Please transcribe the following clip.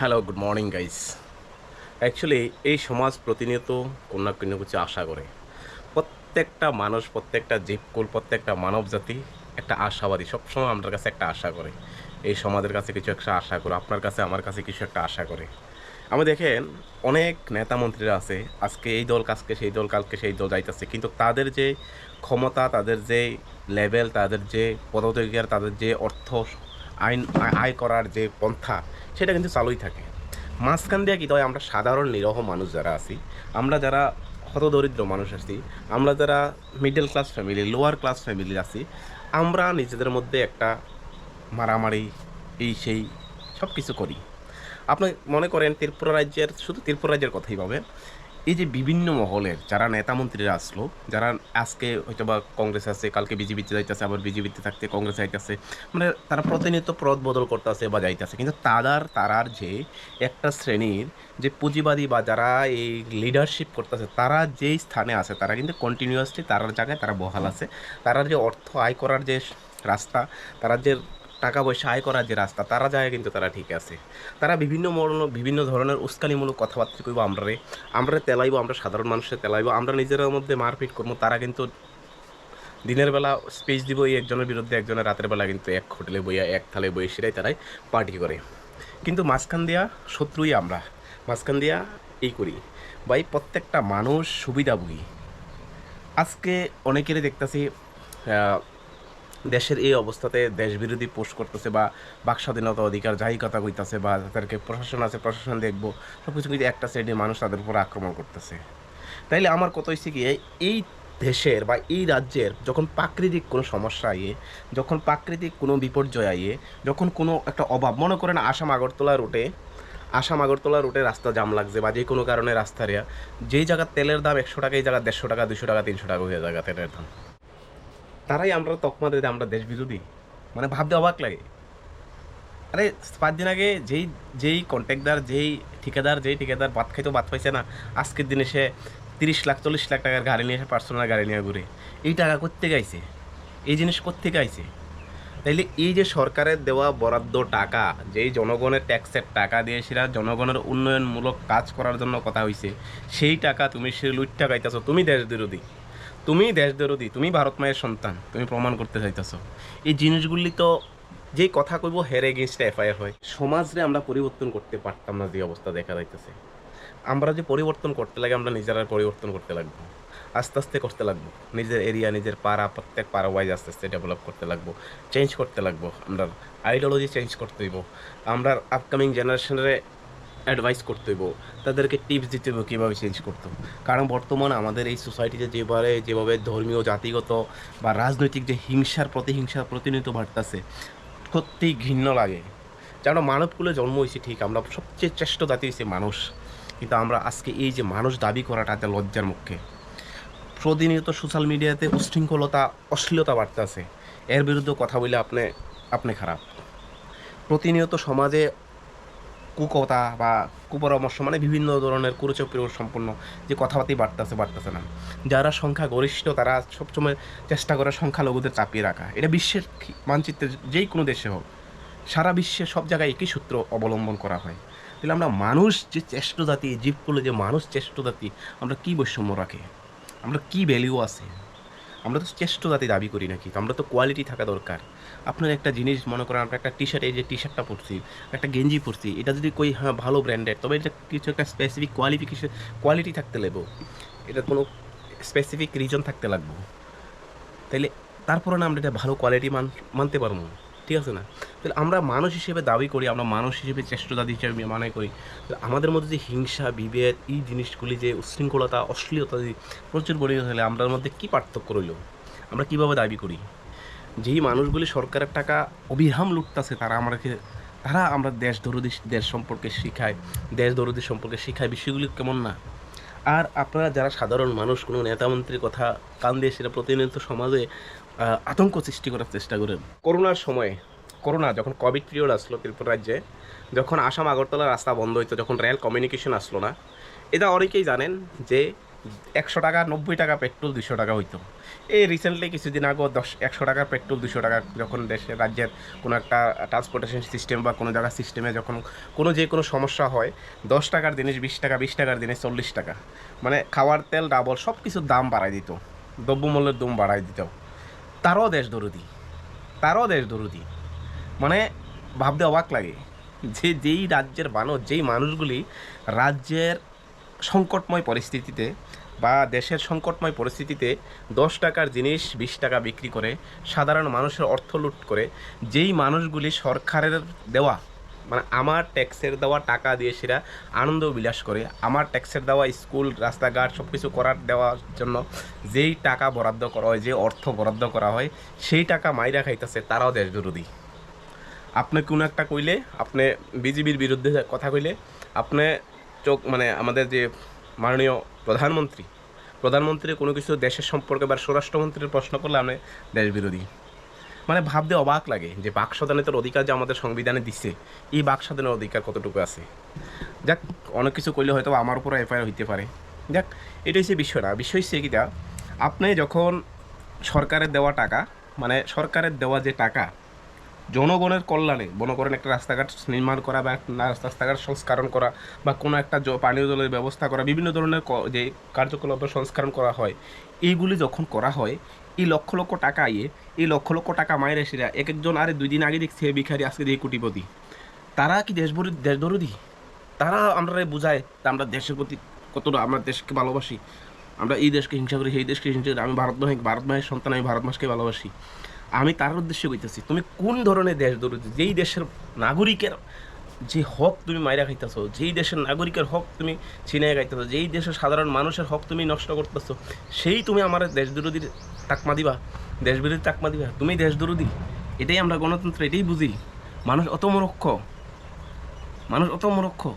Hello good morning guys actually এই সমাজ প্রতিনিয়ত কোনো না কোনো কিছু আশা করে। প্রত্যেকটা মানুষ, প্রত্যেকটা জীবকুল, প্রত্যেকটা মানব জাতি একটা আশাবাদী, সবসময় আমার কাছে একটা আশা করে। এই সমাজের কাছে কিছু একটা আশা করে, আপনার কাছে, আমার কাছে কিছু একটা আশা করে। আমি দেখেন, অনেক নেতা মন্ত্রীরা আছে, আজকে এই দল, কাজকে সেই দল, কালকে সেই দল যাইতেছে। কিন্তু তাদের যে ক্ষমতা, তাদের যে লেভেল তাদের যে পদধিকার, তাদের যে অর্থ আইন, আয়- করার যে পন্থা, সেটা কিন্তু চালুই থাকে। মাঝখান দিয়ে কি হয়, আমরা সাধারণ নিরহ মানুষ যারা আছি, আমরা যারা হতদরিদ্র মানুষ আছি, আমরা যারা middle class family lower class family আছি, আমরা নিজেদের মধ্যে একটা মারামারি, এই সেই সব কিছু করি। আপনি মনে করেন ত্রিপুরা রাজ্যের, শুধু ত্রিপুরা রাজ্যের কথাই পাবেন এই যে বিভিন্ন মহলের যারা নেতা মন্ত্রীরা আসলো, যারা আজকে হয়তো বা কংগ্রেস আছে, কালকে বিজেপিতে যাইতেছে, আবার বিজেপিতে থাকতে কংগ্রেস যাইতেছে মানে তারা প্রতিনিয়ত পদ বদল করতেছে বা যাইতেছে। কিন্তু তারার তারার যে একটা শ্রেণির যে পুঁজিবাদী বা যারা এই লিডারশিপ করতেছে, তারা যেই স্থানে আছে, তারা কিন্তু কন্টিনিউয়াসলি তারার জায়গায় তারা বহাল আছে। তারা যে অর্থ আয় করার যে রাস্তা, তারা যে টাকা পয়সা আয় করার যে রাস্তা, তারা যায় কিন্তু তারা ঠিক আছে। তারা বিভিন্ন মরণ, বিভিন্ন ধরনের উস্কানিমূলক কথাবার্তা কইব আমরা আমরা তেলাইব, আমরা সাধারণ মানুষের তেলাইব, আমরা নিজের মধ্যে মারপিট করব, তারা কিন্তু দিনের বেলা স্পেস দিব এই একজনের বিরুদ্ধে, একজনের রাতের বেলা কিন্তু এক হোটেলে বইয়া, এক থালে বইয়ে সেটাই তারাই পার্টি করে। কিন্তু মাঝখান দিয়া শত্রুই আমরা, মাঝখান দিয়া এই করি। বা প্রত্যেকটা মানুষ সুবিধাভোগী। আজকে অনেকেরই দেখতেছি দেশের এই অবস্থাতে দেশবিরোধী পোস্ট করতেছে বা বাক স্বাধীনতা অধিকার, যাই কথা কইতাছে বা তাদেরকে প্রশাসন আছে, প্রশাসন দেখব সব কিছু কিন্তু একটা সাইডে মানুষ তাদের উপর আক্রমণ করতেছে। তাইলে আমার কথা হচ্ছে কি, এই দেশের বা এই রাজ্যের যখন প্রাকৃতিক কোনো সমস্যা আইয়ে, যখন প্রাকৃতিক কোনো বিপর্যয় আইয়ে, যখন কোনো একটা অভাব, মনে করেন আসাম আগরতলা রুটে, আসাম আগরতলা রুটে রাস্তা জাম লাগছে বা যে কোনো কারণে রাস্তা রেয়া যেই জায়গার তেলের দাম একশো টাকা, এই জায়গা দেড়শো টাকা দুশো টাকা, তিনশো টাকা হয়ে জায়গা তেলের দাম। তারাই আমরা তকমা দিতে আমরা দেশ বিরোধী। মানে ভাবতে অবাক লাগে। আরে, পাঁচ দিন আগে যেই যেই কন্ট্রাক্টদার যেই ঠিকাদার যেই ঠিকাদার ভাত খাইতো, ভাত পাইছে না, আজকের দিনে সে তিরিশ লাখ, চল্লিশ লাখ টাকার গাড়ি নিয়ে এসে পার্সোনাল গাড়ি নিয়ে ঘুরে। এই টাকা করতে গাইছে এই জিনিস করতে গাইছে তাইলে এই যে সরকারের দেওয়া বরাদ্দ টাকা, যেই জনগণের ট্যাক্সের টাকা দিয়ে সেটা জনগণের উন্নয়নমূলক কাজ করার জন্য কথা হয়েছে সেই টাকা তুমি সে লুটটা গাইতেছো তুমি দেশ বিরোধী। তুমি দেশ বিরোধী তুমি ভারত মায়ের সন্তান, তুমি প্রমাণ করতে চাইতেছ এই জিনিসগুলি তো যেই কথা কইব হের এগেনস্টে এফআইআর হয়। সমাজরে আমরা পরিবর্তন করতে পারতাম না যে অবস্থা দেখা যাইতেছে। আমরা যে পরিবর্তন করতে লাগে, আমরা নিজেরা পরিবর্তন করতে লাগবো। আস্তে আস্তে করতে লাগবো। নিজের এরিয়া নিজের পাড়া, প্রত্যেক পাড়া ওয়াইজ আস্তে আস্তে ডেভেলপ করতে লাগবো। চেঞ্জ করতে লাগবো। আমরা আইডিওলজি চেঞ্জ করতে হইব। আমরা আপকামিং জেনারেশনের অ্যাডভাইস করতে হইব, তাদেরকে টিপস দিতে হইব কীভাবে চেঞ্জ করতে কারণ বর্তমানে আমাদের এই সোসাইটিতে যেভাবে যেভাবে ধর্মীয়, জাতিগত বা রাজনৈতিক যে হিংসার প্রতিহিংসা প্রতিনিয়ত বাড়তেছে, সত্যিই ঘৃণ্য লাগে। যেন মানবকুলে জন্ম হয়েছি, ঠিক আমরা সবচেয়ে চেষ্ট জাতি হয়েছে মানুষ। কিন্তু আমরা আজকে এই যে মানুষ দাবি করাটা একটা লজ্জার মুখে। প্রতিনিয়ত সোশ্যাল মিডিয়াতে উশৃঙ্খলতা, অশ্লীলতা বাড়তেছে। এর বিরুদ্ধে কথা বলে আপনি আপনি খারাপ। প্রতিনিয়ত সমাজে কুকথা বা কুপরামর্শ মানে বিভিন্ন ধরনের কুরুচক্র সম্পন্ন যে কথাবার্তাই বাড়তেছে বাড়তেছে না। যারা সংখ্যা গরিষ্ঠ, তারা সবসময় চেষ্টা করে সংখ্যালঘুদের চাপিয়ে রাখা। এটা বিশ্বের মানচিত্রে যেই কোনো দেশে হোক, সারা বিশ্বে সব জায়গায় একই সূত্র অবলম্বন করা হয়। তাহলে আমরা মানুষ যে চেষ্ট জাতি জীবগুলো যে মানুষ চেষ্ট জাতি আমরা কী বৈষম্য রাখে? আমরা কী ভ্যালিউ আছে? আমরা তো শ্রেষ্ঠ জাতি দাবি করি নাকি? আমরা তো কোয়ালিটি থাকা দরকার। আপনার একটা জিনিস মনে করেন, আমরা একটা টি শার্ট এই যে টি শার্টটা পরছি, একটা গেঞ্জি পরছি, এটা যদি কই হ্যাঁ ভালো ব্র্যান্ডেড তবে এটা কিছু একটা স্পেসিফিক কোয়ালিফিকেশন কোয়ালিটি থাকতে লাগবো। এটা কোনো স্পেসিফিক রিজন থাকতে লাগবো। তাইলে তারপরে না আমরা এটা ভালো কোয়ালিটি মান, মানতে পারব ঠিক আছে না? তাহলে আমরা মানুষ হিসেবে দাবি করি, আমরা মানুষ হিসেবে চেষ্ট দাবি হিসেবে মানে করি। আমাদের মধ্যে যে হিংসা, বিভেদ, এই জিনিসগুলি যে উশৃঙ্খলতা অশ্লীলতা প্রচুর পরিমাণে হলে আমাদের মধ্যে কী পার্থক্য রইল? আমরা কীভাবে দাবি করি? যেই মানুষগুলি সরকারের টাকা অবিরাম লুটতাছে, তারা আমাদেরকে, তারা আমরা দেশ দরদি, দেশ সম্পর্কে শিখায়, দেশ দরদি সম্পর্কে শিখায়, বিষয়গুলি কেমন না? আর আপনারা যারা সাধারণ মানুষ, কোনো নেতামন্ত্রীর কথা কান দিয়ে সেটা প্রতিনিয়ত সমাজে আতঙ্ক সৃষ্টি করার চেষ্টা করেন। করোনার সময়ে, করোনা যখন কোভিড পিরিয়ড আসলো ত্রিপুরা রাজ্যে, যখন আসাম আগরতলা রাস্তা বন্ধ হইতো, যখন রেল কমিউনিকেশন আসলো না, এটা অনেকেই জানেন যে একশো টাকা, নব্বই টাকা পেট্রোল দুশো টাকা হইতো। এই রিসেন্টলি কিছুদিন আগে দশ, একশো টাকার পেট্রোল দুশো টাকা যখন দেশের রাজ্যের কোনো একটা ট্রান্সপোর্টেশন সিস্টেম বা কোনো জায়গার সিস্টেমে যখন কোনো যে কোনো সমস্যা হয়, দশ টাকার জিনিস বিশ টাকা, বিশ টাকার জিনিস চল্লিশ টাকা। মানে খাওয়ার তেল, ডাবল সব কিছুর দাম বাড়াই দিত। দ্রব্যমূল্যের দাম বাড়াই দিত। তারও দেশ দরুদি, তারও দেশ দরুদি। মানে ভাবতে অবাক লাগে যে যেই রাজ্যের মানুষ, যেই মানুষগুলি রাজ্যের সংকটময় পরিস্থিতিতে বা দেশের সংকটময় পরিস্থিতিতে দশ টাকার জিনিস, বিশ টাকা বিক্রি করে, সাধারণ মানুষের অর্থ লুট করে, যেই মানুষগুলি সরকারের দেওয়া মানে আমার ট্যাক্সের দেওয়া টাকা দিয়ে সেরা আনন্দ বিলাস করে। আমার ট্যাক্সের দেওয়া স্কুল রাস্তাঘাট সব কিছু করার দেওয়ার জন্য যেই টাকা বরাদ্দ করা হয়, যে অর্থ বরাদ্দ করা হয়, সেই টাকা মাইরা খাইতেছে তারাও দেশ বিরোধী। আপনি কোনো একটা কইলে, আপনি বিজেপির বিরুদ্ধে কথা কইলে, আপনি চোখ মানে আমাদের যে মাননীয় প্রধানমন্ত্রী প্রধানমন্ত্রী কোনো কিছু দেশের সম্পর্কে বা স্বরাষ্ট্রমন্ত্রীর প্রশ্ন করলে আপনি দেশ বিরোধী। মানে ভাবতে অবাক লাগে যে বাক স্বাধীনতার অধিকার যে আমাদের সংবিধানে দিচ্ছে এই বাক স্বাধীনের অধিকার কতটুকু আছে? যাক, অনেক কিছু করলে হয়তো আমার উপরে এফআইআর হইতে পারে। যাক এটা হচ্ছে বিষয় না। বিষয় হচ্ছে কিটা আপনি যখন সরকারের দেওয়া টাকা মানে সরকারের দেওয়া যে টাকা জনগণের কল্যাণে জনগণের একটা রাস্তাঘাট নির্মাণ করা বা একটা রাস্তাঘাট সংস্কারণ করা বা কোনো একটা পানীয় জলের ব্যবস্থা করা, বিভিন্ন ধরনের যে কার্যকলাপ সংস্করণ করা হয়, এইগুলি যখন করা হয়, এই লক্ষ লক্ষ টাকা আইয়ে এই লক্ষ লক্ষ টাকা মায়ের এসেরা এক একজন আরে দুই দিন আগে দেখছে ভিখারি আজকে দিয়ে কোটিপতি। তারা কি দেশ দেশ দরদি তারা আমরা বুঝায় তা আমরা দেশের প্রতি কতটা, আমরা দেশকে ভালোবাসি। আমরা এই দেশকে হিংসা করি, সেই দেশকে হিংসা করি, আমি ভারত মায়ের ভারত মায়ের সন্তান, আমি ভারত মাসকে ভালোবাসি। আমি তার উদ্দেশ্যে কইতেছি, তুমি কোন ধরনের দেশ দরদি, যেই দেশের নাগরিকের যে হক তুমি মাইরা খাইতেছো, যেই দেশের নাগরিকের হক তুমি ছিনিয়ে খাইতেছো, যেই দেশের সাধারণ মানুষের হক তুমি নষ্ট করতেছো, সেই তুমি আমার দেশ বিরোধীর তাকমা দিবা? দেশ বিরোধী তাকমা দিবা? তুমি দেশ বিরোধী এটাই আমরা গণতন্ত্র, এটাই বুঝি। মানুষ অত মূর্খ মানুষ অত মূর্খ